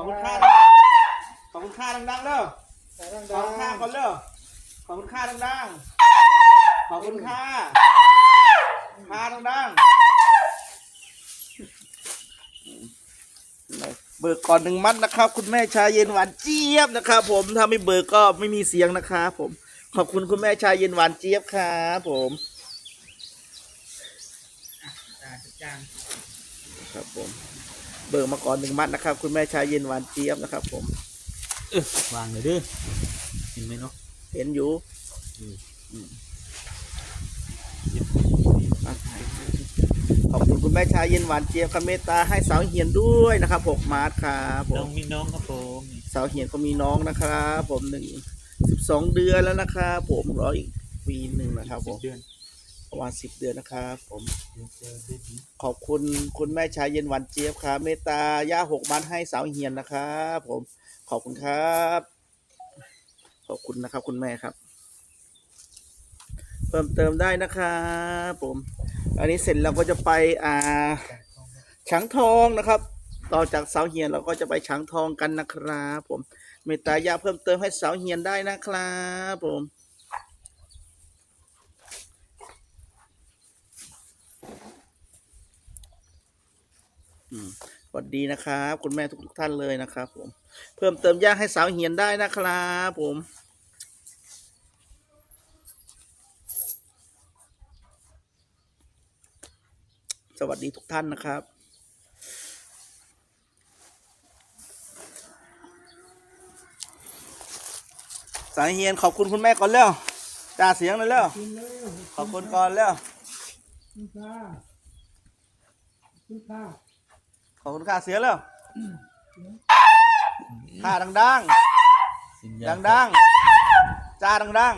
อบคุณค่าดังๆขอบคุณค่าดังๆเด้อแต่ดังขอบคุณค่าก่อนเด้อขอบคุณค่าดังๆขอบคุณค่าค่าดังๆเบิกก่อนหนึ่งมัดนะครับ คุณแม่ชายเย็นหวานเจี๊ยบนะครับผมถ้าไม่เบิกก็ไม่มีเสียงนะครับผม ขอบคุณคุณแม่ชายเย็นหวานเจี๊ยบครับผมจัดการครับผม เบิกมาก่อนหนึ่งมัดนะครับ คุณแม่ชายเย็นหวานเจี๊ยบนะครับ ผมเออวางเลยเด้อเห็นไหมเนาะเห็นอยู่อืมอืมอะขอบคุณคุณแม่ชายเย็นหวานเจี๊ยบครับเมตตาให้สาวเหียนด้วยนะครับหกมาร์ทครับผน้อมงมีน้องครับผมสาวเหียนก็มีน้องนะครับ ผมหนึ่งสิบสองเดือนแล้วนะครับผมรออีกปีหนึ่งนะครับผมเดือน ประมาณสิบเดือนนะครับผมเดี๋ยวเจอเบบีขอบคุณคุณแม่ชายเย็นหวานเจี๊ยบครับเมตตาย่าหกมันให้สาวเฮียนนะครับผมขอบคุณครับ ขอบคุณนะครับ คุณแม่ครับ เพิ่มเติมได้นะครับผม อันนี้เสร็จเราก็จะไปอ่าช้างทองนะครับ ต่อจากสาวเฮียนเราก็จะไปช้างทองกันนะครับ ผมเมตตาย่าเพิ่มเติมให้สาวเฮียนได้นะครับ ผม สวัสดีนะครับ คุณแม่ทุกๆท่านเลยนะครับ ผม เพิ่มเติมย่างให้สาวเหียนได้นะครับผมสวัสดีทุกท่านนะครับ สาวเหียนขอบคุณคุณแม่ก่อนเร็วจ่าเสียงเลยเร็วขอบคุณก่อนเร็วคุณค่าคุณค่า ขอบคุณค่าเสียงเร็วค่าดังๆสินยาดังดังๆจ้าดังดัง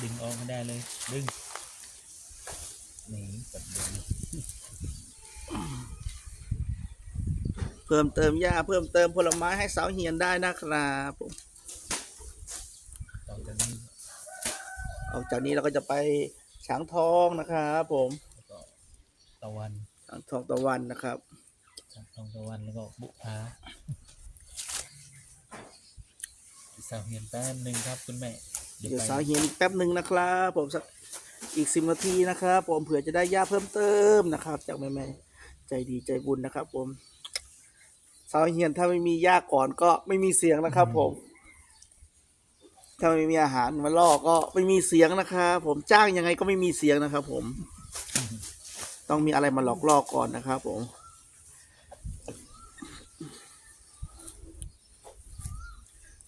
ดึงออกไม่ได้เลย ดึงนี่กดดึงเพิ่มเติมหญ้าเพิ่มเติมผลไม้ให้สาวเฮียนได้นะครับผมต่อจากนี้ออกจากนี้เราก็จะไปฉางทองนะครับผมแล้วก็ ตะวันฉางทองตะวันนะครับจากทองตะวันแล้วก็บุพาสาวเฮียนแป๊บหนึ่งครับคุณแม่เดี๋ยวไปสาวเฮียนอีกแป๊บหนึ่งนะครับ ผมสักอีกสิบนาทีนะครับ ผมเผื่อจะได้หญ้าเพิ่มเติมนะครับ จากแม่แม่ๆใจดีใจบุญนะครับ ผมสาวเฮียนถ้าไม่มีหญ้าก่อนก็ไม่มีเสียงนะครับ ผม ถ้าไม่มีอาหารมาล่อก็ไม่มีเสียงนะครับผมจ้างยังไงก็ไม่มีเสียงนะครับ ผม ต้องมีอะไรมาหลอกล่อก่อนนะครับผม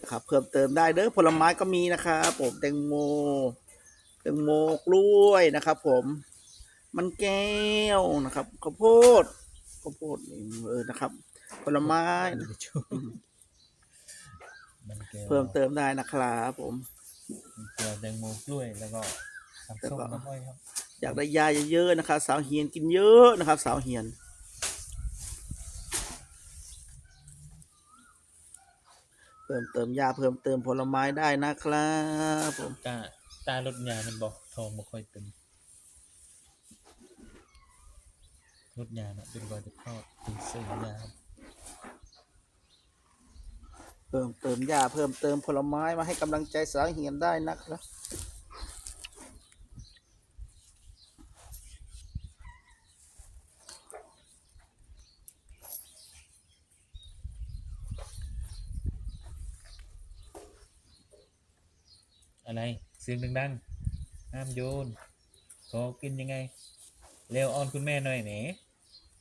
นะครับเพิ่มเติมได้เด้อผลไม้ก็มีนะครับผมแตงโมแตงโมกล้วยนะครับ ผมมันแก้วนะครับข้าวโพดข้าวโพดนี่เออนะครับ ผลไม้นะมันแก้วเพิ่มเติมได้นะครับผมมันแก้วแตงโมกล้วยแล้วก็น้ำส้มแล้วก็น้ำอ้อยครับ อยากได้ยาเยอะๆนะครับสาวเฮียนกินเยอะนะครับ สาวเฮียน เพิ่มเติมยาเพิ่มเติมผลไม้ได้นะครับผมตาตารถยามันบอกทองบ่ค่อยเต็มรถยาเนาะเป็นกว่าจะทอดถึงซื้อยาครับเพิ่มเติมยาเพิ่มเติมผลไม้มาให้กำลังใจสาวเฮียนได้นะครับ อะไร เสียงดังๆห้ามโยน ขอกินยังไง เร็วออนคุณแม่หน่อยแหน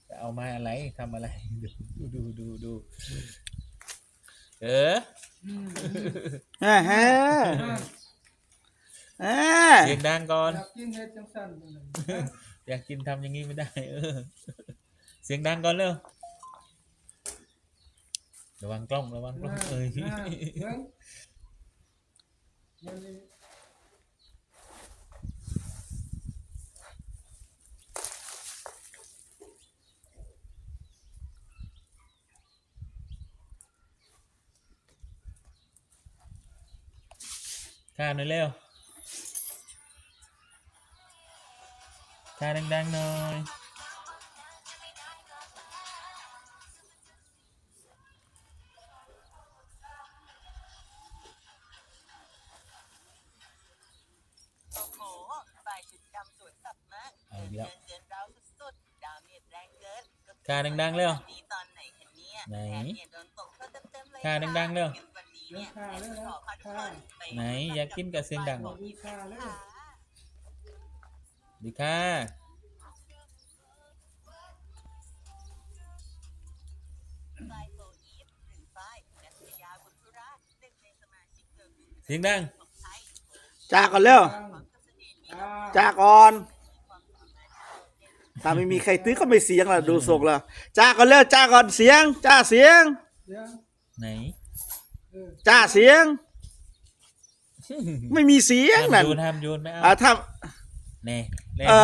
จะเอามาอะไรทำอะไร ดูดูดูดูเออฮ่าฮ่าอ่าอ่าเสียงดังก่อน อยากกินเห็ดจังสันจังเลยอยากกินทำอย่างนี้ไม่ได้ เออ เสียงดังก่อนเร็วระวังกล้องระวังกล้องเอ้ยอ่าเบิ่ง เดี๋ยวนี้ข้า ค่าดังๆเร็วดีตอนไหนคะเนี่ยไหนแถมเนี่ยโดนตกเข้าเต็มๆเลยค่าดังๆเร็ว วันนี้เนี่ยแม่จะขอพาทุกคนไปไหนอยากกินกับเสียงดังสวัสดีค่ะแล้วค่ะดีค่ะฝ่ายโฟอีฟหรือฝ่ายนัทยาบุญธุระหนึ่งในสมาชิกเกิร์ลกรุ๊ปเสียงดัง ของไทยจ้าก่อนเร็วอ่าจ้าก่อน ถ้าไม่มีใครตื้อก็ไม่เสียงละดูทรงละจ้าก่อนเร็วจ้าก่อนเสียง จ้าเสียงเดี๋ยวไหนเออจ้าเสียง ไม่มีเสียงห้ามนั่นโยนห้ามโยนไม่อ่าเอาถ้าแน่เล่นเออ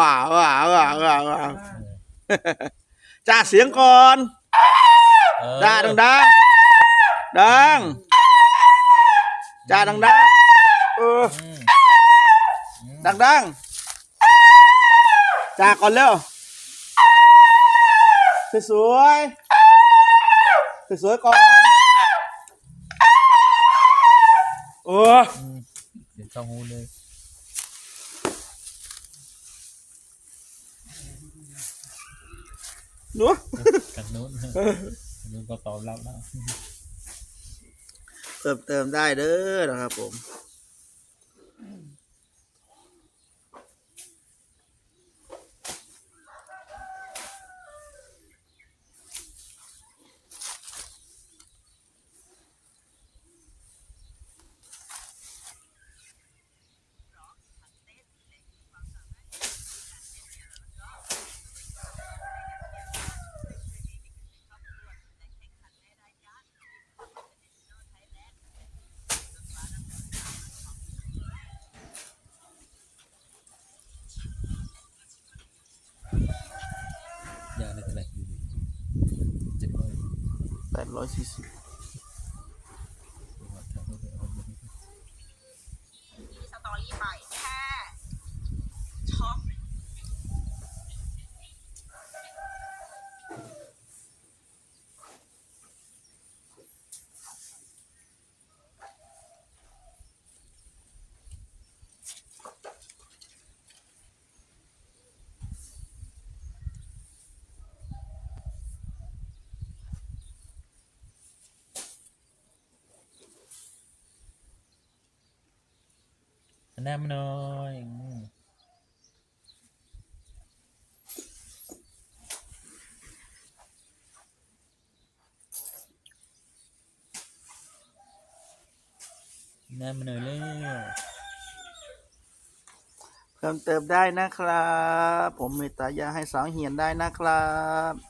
ว้าวว้าวว้าวว้าวว้าวจ้าเสียงก่อนเออจ้าดังดังๆดังจ้าดังดังๆเออ อืมอืมดังดังๆ จ้าก่อนเร็วสวยๆสวยๆก่อนโอ้อืมเสียงเข้าหูเลยหนูกันนู้นกันนู้นก็ตอบรับแล้วเพิ่มเติมได้เด้อนะครับผม 老西西 หน้ามาหน่อยอืมหน้ามาหน่อยเลยเพิ่มเติมได้นะครับ ผมมตตายาให้สาวเหียนได้นะครับ